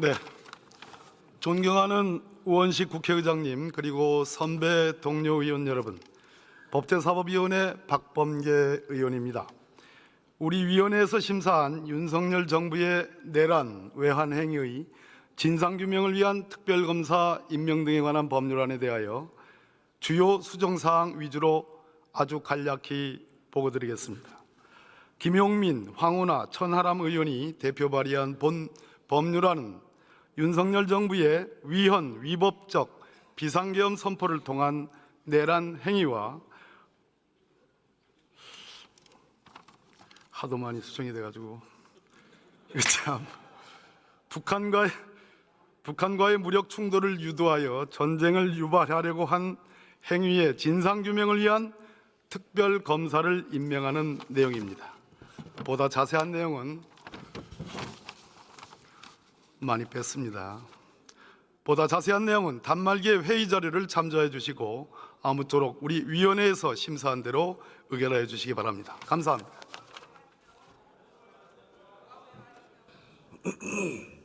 네. 존경하는 우원식 국회의장님 그리고 선배 동료 의원 여러분, 법제사법위원회 박범계 의원입니다. 우리 위원회에서 심사한 윤석열 정부의 내란 외환 행위의 진상규명을 위한 특별검사 임명 등에 관한 법률안에 대하여 주요 수정사항 위주로 아주 간략히 보고드리겠습니다. 김용민, 황운하, 천하람 의원이 대표 발의한 본 법률안은 윤석열 정부의 위헌, 위법적 비상계엄 선포를 통한 내란 행위와 하도 많이 수정이 돼가지고 참 북한과의 북한과의 무력 충돌을 유도하여 전쟁을 유발하려고 한 행위의 진상 규명을 위한 특별 검사를 임명하는 내용입니다. 보다 자세한 내용은 많이 뺐습니다. 보다 자세한 내용은 단말기에 회의 자료를 참조해 주시고 아무쪼록 우리 위원회에서 심사한 대로 의결하여 주시기 바랍니다. 감사합니다.